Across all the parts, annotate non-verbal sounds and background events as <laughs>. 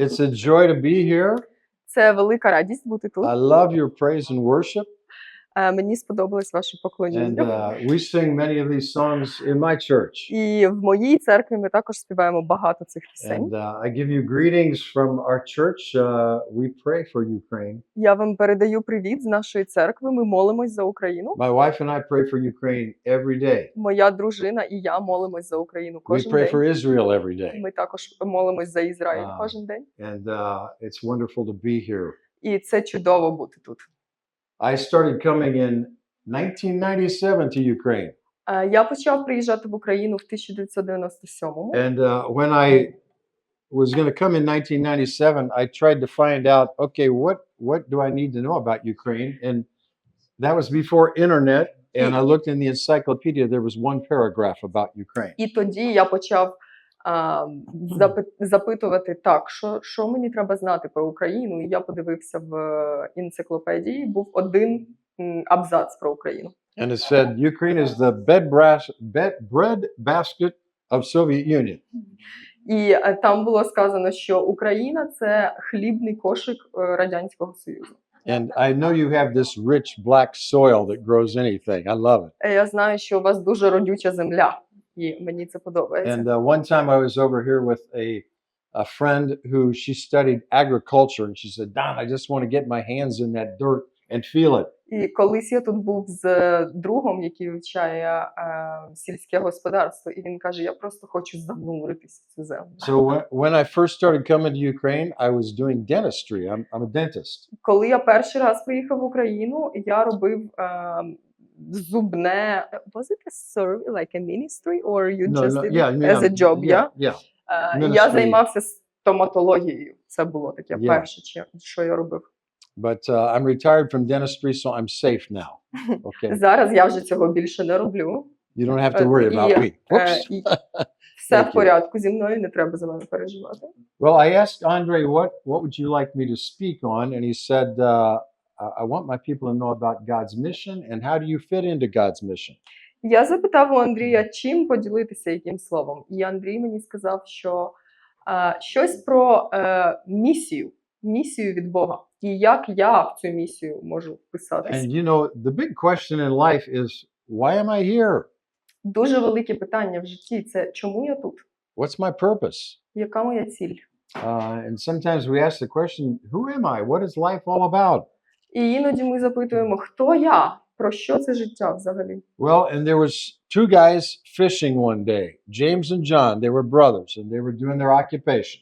It's a joy to be here. Це велика радість бути тут. I love your praise and worship. Е, Мені сподобалось ваше поклоніння. uh, we sing many of these songs in my church. І в моїй церкві ми також співаємо багато цих пісень. And uh, I give you greetings from our church. Uh, we pray for Ukraine. Я вам передаю привіт з нашої церкви. Ми молимось за Україну. My wife and I pray for Ukraine every day. Моя дружина і я молимось за Україну We кожен pray for. Israel every day. Ми також молимось за Ізраїль кожен день. And uh, it's wonderful to be here. І це чудово бути тут. I started coming in 1997 to Ukraine. Е, Я почав приїжджати в Україну в 1997-му. And uh, when I was going to come in 1997, I tried to find out, okay, what what do I need to know about Ukraine? And that was before internet. And I looked in the encyclopedia. There was one paragraph about Ukraine. І тоді я почав а, запитувати так, що, що мені треба знати про Україну. І я подивився в е, енциклопедії. Був один абзац про Україну. And it said Ukraine is the bed brass, bed, bread basket of Soviet Union. І е, там було сказано, що Україна це хлібний кошик е, радянського союзу. And I know you have this rich black soil that grows anything. I love it. Я знаю, що у вас дуже родюча земля, і мені це подобається. And uh, one time I was over here with a a friend who she studied agriculture, and she said, "Don, I just want to get my hands in that dirt and feel it." І колись я тут був з е, другом, який вивчає е, сільське господарство, і він каже: Я просто хочу зануритися в цю землю. So when, when I first started coming to Ukraine, I was doing dentistry. I'm, I'm a dentist, Коли я перший раз приїхав в Україну, я робив е, зубне. Was it a survey, like a ministry, or you no, just no, did it as a job? yeah, Yeah? yeah. Е, я займався стоматологією. Це було таке Yeah. перше, що я робив. But uh, I'm retired from dentistry, so I'm safe now. Okay, Зараз я вже цього більше не роблю. you don't have to Uh, worry about yeah, me. Е, Whoops. все в порядку зі мною, не треба за мене переживати. Well, I asked Andre, what, what would you like me to speak on? And he said, uh, I I want my people to know about God's mission and how do you fit into God's mission? Я запитав у Андрія, чим поділитися яким словом. І Андрій мені сказав, що е, щось про е, місію, місію від Бога, і як я в цю місію можу вписатись. And you know, the big question in life is, why am I here? Дуже велике питання в житті це чому я тут? What's my purpose? Яка моя ціль? Uh, and sometimes we ask the question, who am I? What is life all about? І іноді ми запитуємо, хто я? Про що це життя взагалі? Well, and there was two guys fishing one day, James and John. They were brothers and they were doing their occupation.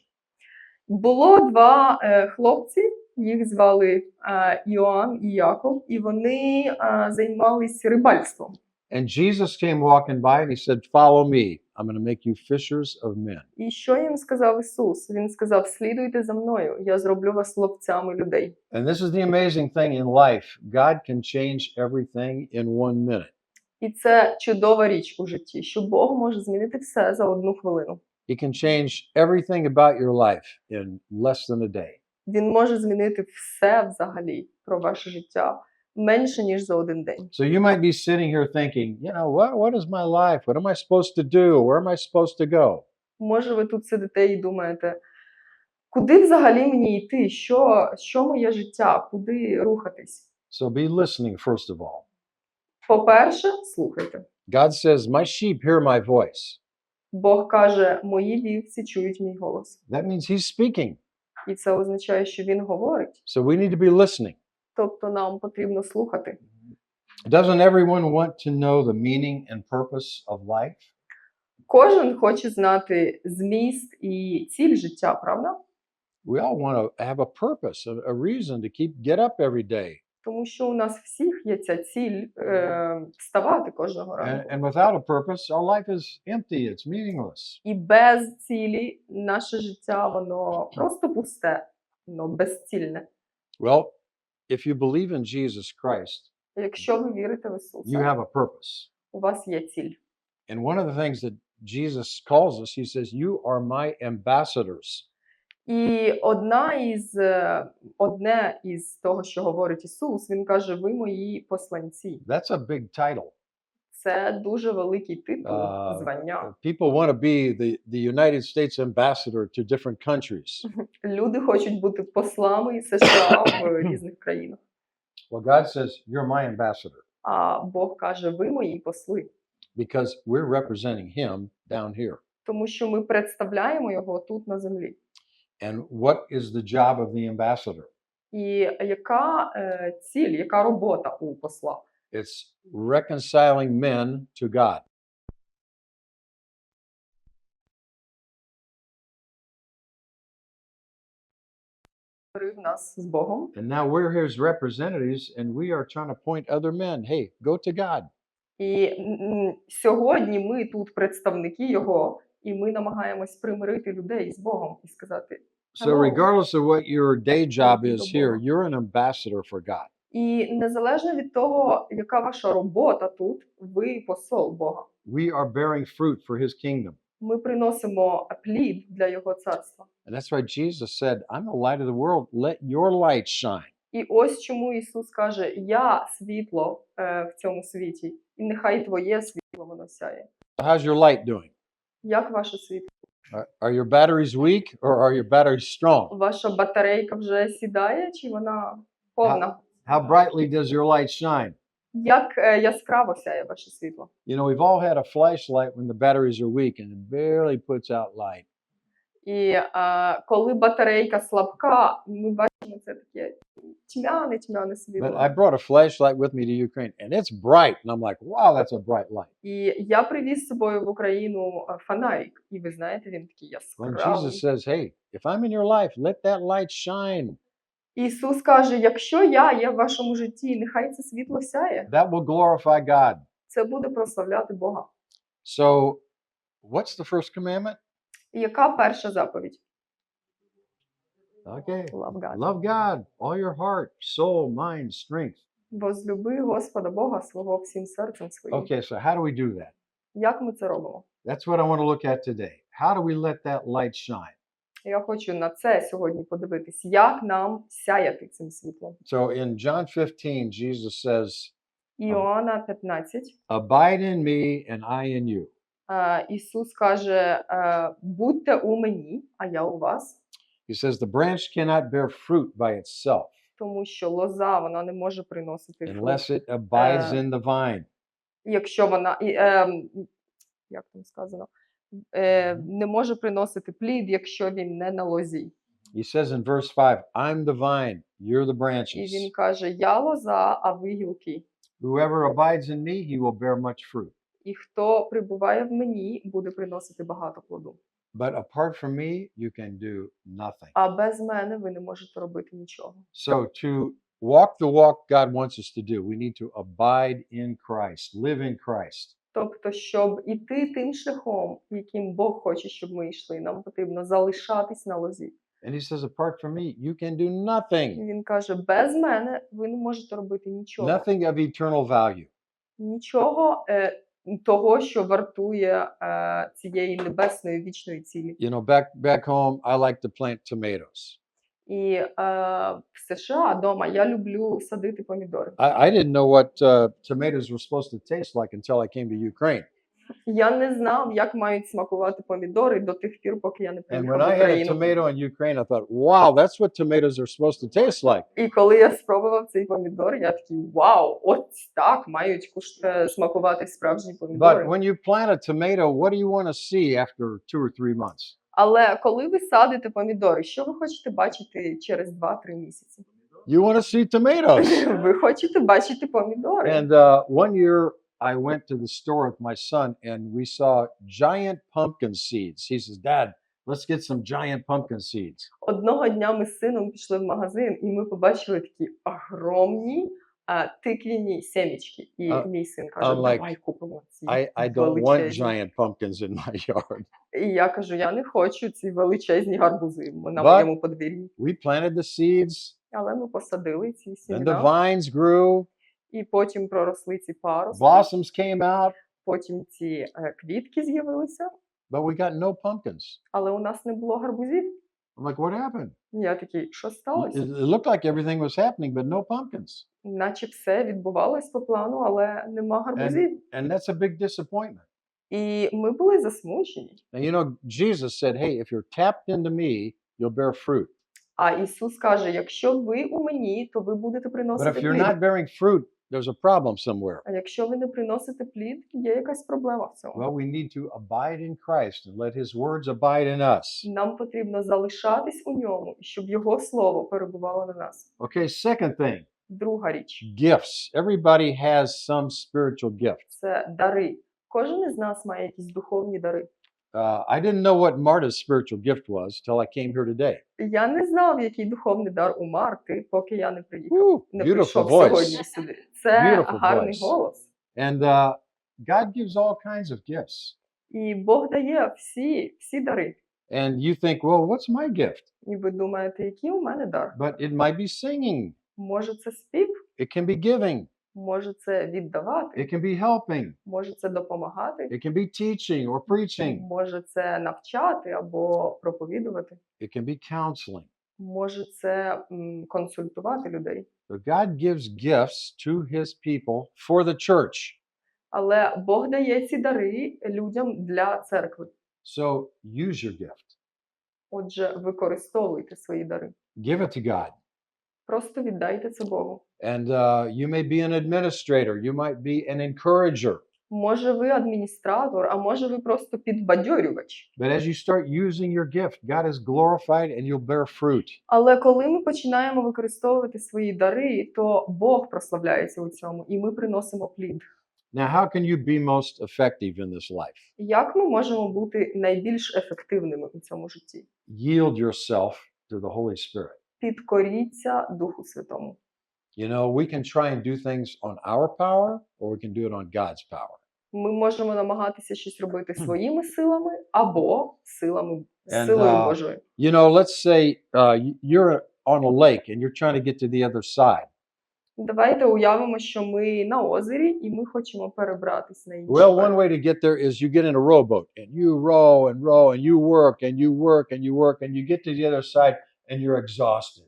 Було два е, хлопці, їх звали е, Іоанн і Яков, і вони е, займались рибальством. And Jesus came walking by and he said, Follow me. I'm going to make you fishers of men. І що їм сказав Ісус? Він сказав: слідуйте за мною, я зроблю вас ловцями людей. And this is the amazing thing in life God can change everything in one minute. І це чудова річ у житті, що Бог може змінити все за одну хвилину. He can change everything about your life in less than a day. Він може змінити все взагалі про ваше життя менше ніж за один день. So you might be sitting here thinking, you know, what, what is my life? What am I supposed to do? Where am I supposed to go? Може, ви тут сидите і думаєте, куди взагалі мені йти? Що, що моє життя? Куди рухатись? So be listening, first of all. По-перше, слухайте. God says, My sheep hear my voice. Бог каже: мої вівці чують мій голос. That means He's speaking. І це означає, що він говорить. So we need to be listening. Тобто нам потрібно слухати. Doesn't everyone want to know the meaning and purpose of life? Кожен хоче знати зміст і ціль життя, правда? We all want to have a purpose, a, reason to keep get up every day. Тому що у нас всіх є ця ціль е, вставати кожного And, and without a purpose, our life is empty, it's meaningless. І без цілі наше життя воно просто пусте, воно безцільне. Well, if you believe in Jesus Christ, Якщо ви вірите в you Ісуса, have a purpose. у вас є ціль. And one of the things that Jesus calls us, he says, You are my ambassadors. І одна із е, одне із того, що говорить Ісус, він каже: Ви мої посланці. That's a big title. Це дуже великий титул, звання. People want to be the, the United States ambassador to different countries. Люди хочуть бути послами США в різних країнах. Well, God says, You're my ambassador А Бог каже: ви мої посли, because we're representing Him down here. тому що ми представляємо його тут на землі. And what is the job of the ambassador? І яка е, ціль, яка робота у посла? It's reconciling men to God. Говорив нас з Богом. And now we're His representatives and we are trying to point other men, hey, go to God. І м, м, сьогодні ми тут представники його, і ми намагаємось примирити людей з Богом і сказати. So, Hello. regardless of what your day job Thank you, is here, Lord. you're an ambassador for God. І незалежно від того, яка ваша робота тут, ви посол Бога. We are bearing fruit for His kingdom. Ми приносимо плід для його царства. And that's why Jesus said, I'm the light of the world. Let your light shine. І ось чому Ісус каже: Я світло е, в цьому світі, і нехай твоє світло воно сяє. How's your light doing? Як ваше світло? Are, are your batteries weak or are your batteries strong? Ваша батарейка вже сідає, чи вона повна? How brightly does your light shine? Як е, яскраво сяє ваше світло? You know, we've all had a flashlight when the batteries are weak and it barely puts out light. І е, коли батарейка слабка, ми бачимо це таке тьмяне, тьмяне But світло. I brought a flashlight with me to Ukraine and it's bright. And I'm like, wow, that's a bright light. І я привіз з собою в Україну е, фонарик, і ви знаєте, він такий When яскравий. Jesus says, hey, if I'm in your life, let that light shine, Ісус каже: якщо я є в вашому житті, нехай це світло сяє, that will glorify God. це буде прославляти Бога. So, what's the first commandment? Яка перша заповідь? Okay. Love God. Love God, all your heart, soul, mind, strength. Возлюби Господа Бога свого всім серцем своїм. Okay, so how do we do that? Як ми це робимо? That's what I want to look at today. How do we let that light shine? Я хочу на це сьогодні подивитись, як нам сяяти цим світлом. So in John 15, Jesus says, Іоанна 15. Abide in me and I in you. е, Ісус каже: е, будьте у мені, а я у вас, He says, The branch cannot bear fruit by itself тому що лоза вона не може приносити unless it abides Uh, in the vine. якщо вона е, як там сказано, е, не може приносити плід, якщо він не на лозі. He says in verse 5, I'm the vine, you're the І branches. він каже: Я лоза, а ви гілки. Whoever abides in me, he will bear much fruit. І хто прибуває в мені, буде приносити багато плоду. But apart from me, you can do nothing. А без мене ви не можете робити нічого. So, to walk the walk God wants us to do, we need to abide in Christ, live in Christ. Тобто, щоб іти тим шляхом, яким Бог хоче, щоб ми йшли, нам потрібно залишатись на лозі. And he says, apart from me, you can do nothing, він каже: без мене ви не можете робити нічого. nothing of eternal value. Нічого е, того, що вартує е, цієї небесної вічної цілі. You know, back back home, I like to plant tomatoes. І е, в США вдома я люблю садити помідори. I, I didn't know what uh, tomatoes were supposed to taste like until I came to Ukraine. Я не знав, як мають смакувати помідори до тих пір, поки я не And приїхав when в I had a Україну. tomato in Ukraine, I thought, wow, that's what tomatoes are supposed to taste like. І коли я спробував цей помідор, я такий вау, от так мають куш... е, смакувати справжні But помідори. when you plant a tomato, what do you want to see after two or three months? Але коли ви садите помідори, що ви хочете бачити через 2-3 місяці? You want to see tomatoes. <laughs> Ви хочете бачити помідори. and uh, one year, I went to the store with my son, and we saw giant pumpkin seeds. He says, "Dad, let's get some giant pumpkin seeds." Одного дня ми з сином пішли в магазин, і ми побачили такі огромні а, тиквіні семічки. І А- мій син каже: like, давай купимо ці. I, I don't want giant pumpkins in my <laughs> yard. І я кажу: я не хочу ці величезні гарбузи на But- моєму подвір'ї. We planted the seeds, Але ми посадили ці and the сімена, vines grew, і потім проросли ці паруси, blossoms came out, потім ці е, квітки з'явилися, but we got no pumpkins. але у нас не було гарбузів. I'm like, what happened? Я такий, що It, сталося? it looked like everything was happening, but no pumpkins. Наче все відбувалось по плану, але нема гарбузів. And that's a big disappointment. І ми були засмучені. Now, you know, Jesus said, hey, if you're tapped into me, you'll bear fruit. А Ісус каже: якщо ви у мені, то ви будете But приносити if you're плід. not bearing fruit, there's a problem somewhere. А якщо ви не приносите плід, є якась проблема в цьому. Well, we need to abide in Christ and let his words abide in us. Нам потрібно залишатись у ньому, щоб його слово перебувало на нас. Okay, second thing Друга річ gifts. Everybody has some spiritual gift. це дари. Кожен із нас має якісь духовні дари. Uh, I didn't know what Marta's spiritual gift was till I came here today. Я не знав, який духовний дар у Марти, поки я не приїхав. Woo, Не beautiful прийшов сьогодні voice. сюди. Це Beautiful гарний voice. голос. And uh, God gives all kinds of gifts. І Бог дає всі, всі дари. And you think, well, what's my gift? І ви думаєте, який у мене дар? But it might be singing, Може, це спів, it can be giving, Може це віддавати, it can be helping, може це допомагати, it can be teaching or preaching, може це навчати або проповідувати, it can be counseling. може це консультувати людей. So God gives gifts to his people for the church. Але Бог дає ці дари людям для церкви. So use your gift. Отже, використовуйте свої дари. Give it to God. Просто віддайте це Богу. And uh, you may be an administrator, you might be an encourager. Може, ви адміністратор, а може, ви просто підбадьорювач. But as you start using your gift, God is glorified and you'll bear fruit. Але коли ми починаємо використовувати свої дари, то Бог прославляється у цьому, і ми приносимо плід. Now, how can you be most effective in this life? Як ми можемо бути найбільш ефективними у цьому житті? Yield yourself to the Holy Spirit. Підкоріться Духу Святому. You know, we can try and do things on our power or we can do it on God's power. Ми можемо намагатися щось робити своїми <laughs> силами або силами And, силою uh, Божою. You know, let's say uh, y- you're on a lake and you're trying to get to the other side. Давайте уявимо, що ми на озері і ми хочемо перебратись на інший Well, берег. one way to get there is you get in a rowboat and you row and row and you work and you work and you work and you get to the other side and you're exhausted.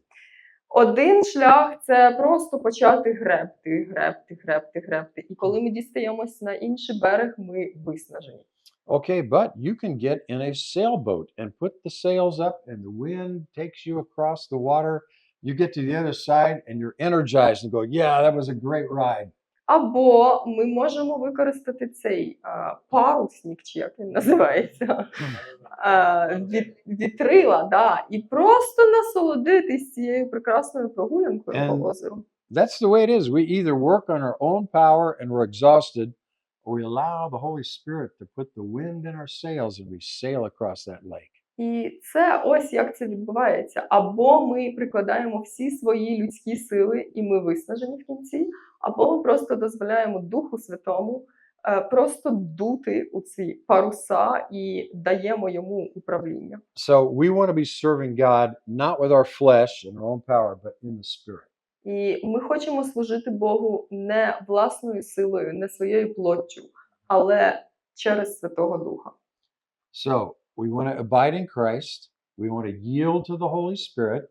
Один шлях це просто почати гребти, гребти, гребти, гребти. І коли ми дістаємось на інший берег, ми виснажені. Okay, but you can get in a sailboat and put the sails up and the wind takes you across the water. You get to the other side and you're energized and go, yeah, that was a great ride. Або ми можемо використати цей а, парусник, чи як він називається, а, від, вітрила, да, і просто насолодитись цією прекрасною прогулянкою по озеру. That's the way it is. We either work on our own power and we're exhausted, or we allow the Holy Spirit to put the wind in our sails and we sail across that lake. І це ось як це відбувається. Або ми прикладаємо всі свої людські сили, і ми виснажені в кінці, або просто дозволяємо Духу Святому е, просто дути у ці паруса і даємо йому управління. So we want to be serving God not with our flesh and our own power, but in the Spirit. І ми хочемо служити Богу не власною силою, не своєю плоттю, але через Святого Духа. So we want to abide in Christ. We want to yield to the Holy Spirit.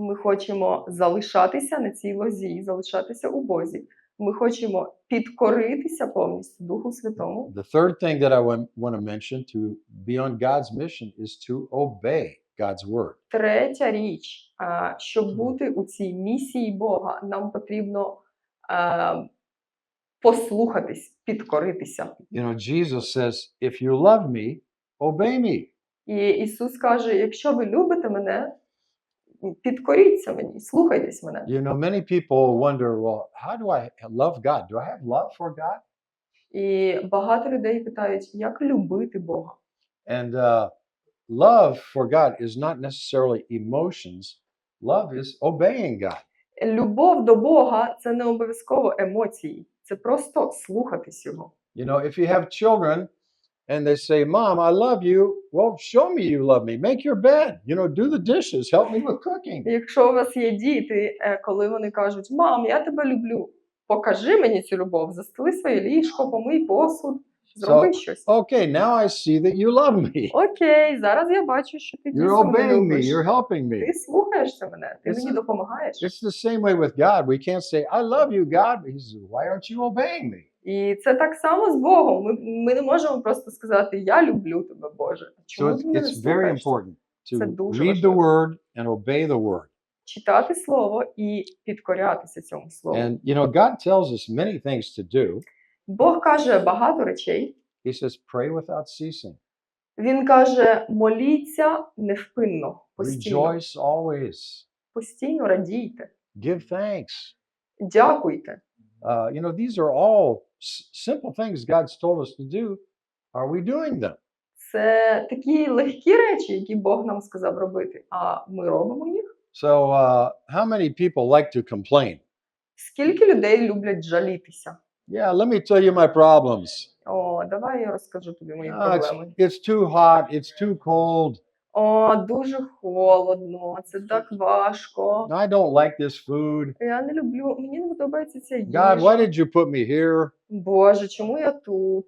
Ми хочемо залишатися на цій лозі, залишатися у Бозі. Ми хочемо підкоритися повністю Духу Святому. The third thing that I want, to mention to be on God's mission is to obey God's word. Третя річ, щоб бути у цій місії Бога, нам потрібно послухатись, підкоритися. You know, Jesus says, if you love me, obey me. І Ісус каже: якщо ви любите мене, підкоріться мені, слухайтесь мене. You know, many people wonder, well, how do I love God? Do I have love for God? І багато людей питають, як любити Бога. And uh, love for God is not necessarily emotions. Love is obeying God. Любов до Бога це не обов'язково емоції, це просто слухатись його. You know, if you have children and they say, Mom, I love you, well, show me you love me. Make your bed, you know, do the dishes, help me with cooking. Якщо у вас є діти, е, коли вони кажуть, мам, я тебе люблю, покажи мені цю любов, застели своє ліжко, помий посуд, Зроби щось. Okay, now I see that you love me. Окей, зараз я бачу, що ти You're дійсно мене obeying me. любиш. You're helping me. Ти слухаєшся мене, ти It's мені a- допомагаєш. It's the same way with God. We can't say, I love you, God. But he says, Why aren't you obeying me? І це так само з Богом. Ми, ми не можемо просто сказати Я люблю тебе, Боже. А So it's, ти it's very important to read the word and obey the word. Читати слово і підкорятися цьому слову. And, you know, God tells us many things to do. Бог каже багато речей. He says, pray without ceasing, Він каже: моліться невпинно, постійно, rejoice always, постійно радійте, give thanks. дякуйте. Uh, you know, these are all s- simple things God's told us to do. Are we doing them? Це такі легкі речі, які Бог нам сказав робити. А ми робимо їх. So, uh, how many people like to complain? Скільки людей люблять жалітися? Yeah, let me tell you my problems. О, давай я розкажу тобі мої Ah, it's, проблеми. it's too hot. It's too cold. О, дуже холодно, це так важко. I don't like this food. Я не люблю, мені не подобається ця God, why їжа. did you put me here? Боже, чому я тут?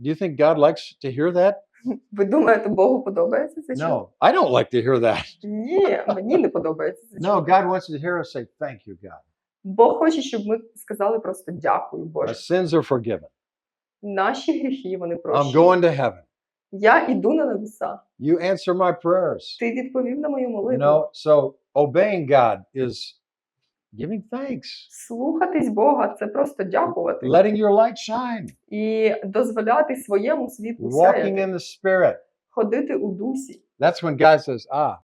Do you think God likes to hear that? <laughs> Ви думаєте, Богу подобається це? No, I don't like to hear that. Ні, мені не подобається це. <laughs> No, God wants to hear us say, Thank you, God. Бог хоче, щоб ми сказали просто дякую, My Боже. sins are forgiven. Наші гріхи вони I'm прощені. going to heaven. Я іду на небеса. You answer my prayers. Ти відповів на мою You молитву. know, so obeying God is giving thanks, Слухатись Бога це просто дякувати letting your light shine, і дозволяти своєму світлу walking сяяти, in the Spirit. ходити у дусі. That's when God says, Ah,